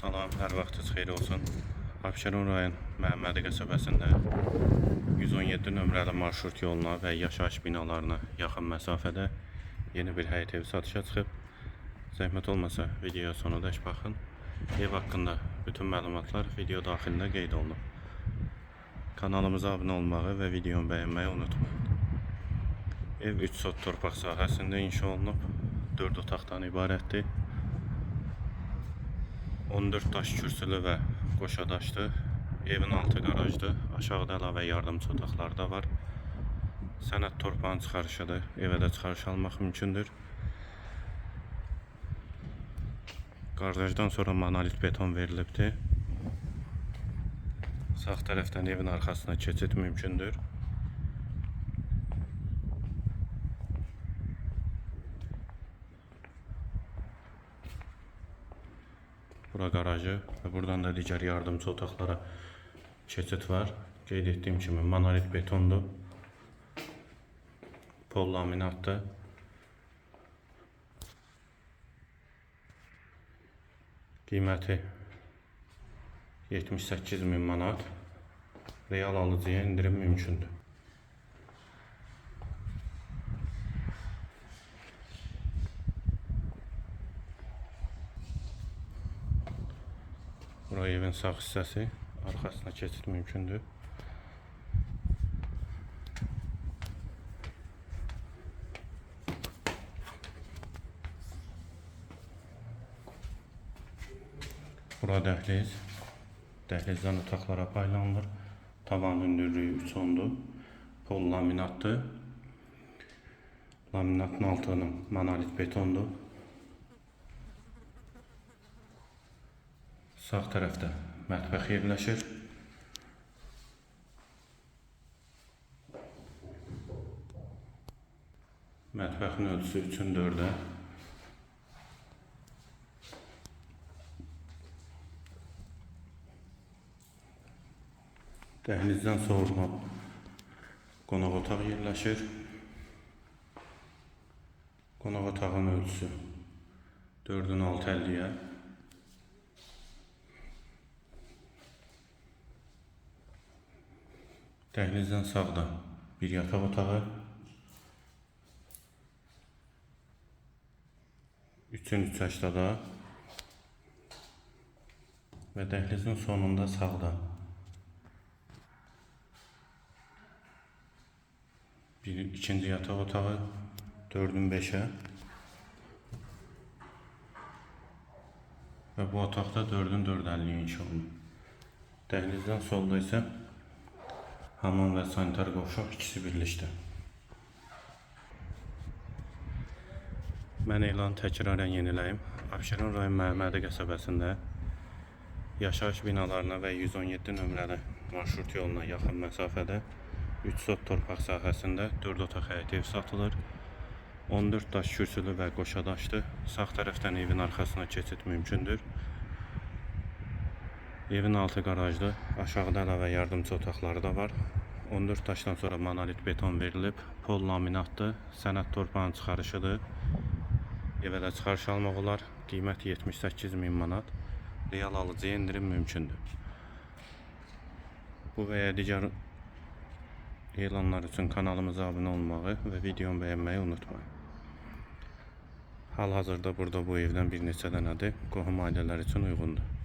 Salam, hər vaxtınız xeyir olsun. Abşeron rayon Məhəmmədi qəsəbəsində 117 nömrəli marşrut yoluna və yaşayış binalarına yaxın məsafədə yeni bir həyət evi satışa çıxıb. Zəhmət olmasa videoya sonadək baxın. Ev haqqında bütün məlumatlar video daxilində qeyd olunub. Kanalımıza abunə olmağı və videonu bəyənməyi unutmayın. Ev 3 sot torpaq sahəsində inşa olunub. 4 otaqdan ibarətdir. 14 daş kürsülü və qoşadaşdır. Evin altı qarajdır. Aşağıda əlavə yardımçı otaqlar da var. Sənəd torpağın çıxarışıdır. Evə də çıxarış almaq mümkündür. Qarajdan sonra monolit beton verilibdir. Sağ tərəfdən evin arxasına keçid mümkündür. Bura qarajı və buradan da digər yardımçı otaqlara keçid var. Qeyd etdiyim kimi monolit betondur. Pol laminatdır. Qiyməti 78 min manat. Real alıcıya indirim mümkündür. Bura evin sağ hissəsi. Arxasına keçid mümkündür. Bura dəhliz. Dəhlizdən otaqlara paylanılır. Tavan hündürlüyü 3 ondur. Pol laminatdır. Laminatın altının monolit betondur. Sağ tərəfdə mətbəx yerləşir. Mətbəxin ölçüsü 3-ün 4-ə. Dəhlizdən sonra qonaq otaq yerləşir. Qonaq otağının ölçüsü 4-ün 6.50-yə. Dəhlizdən sağda bir yataq otağı. Üçün üç aşağıda və dəhlizin sonunda sağda bir ikinci yataq otağı, dördün beşə və bu otaqda dördün dörd əlliyi inşa olunub. Dəhlizdən solda isə hamam və sanitar qovşaq ikisi birlikdə. Mən elan təkrarən yeniləyim. Abşeron rayon Məhəmmədi qəsəbəsində yaşayış binalarına və 117 nömrəli marşrut yoluna yaxın məsafədə 3 sot torpaq sahəsində 4 otaq həyət ev satılır. 14 daş kürsülü və qoşadaşdır. Sağ tərəfdən evin arxasına keçid mümkündür. Evin altı qarajdır. Aşağıda əlavə yardımçı otaqları da var. 14 daşdan sonra monolit beton verilib. Pol laminatdır. Sənəd torpağın çıxarışıdır. Evə də çıxarış almaq olar. Qiymət 78 min manat. Real alıcıya indirim mümkündür. Bu və ya digər elanlar üçün kanalımıza abunə olmağı və videonu bəyənməyi unutmayın. Hal-hazırda burada bu evdən bir neçə dənədir. Qohum ailələr üçün uyğundur.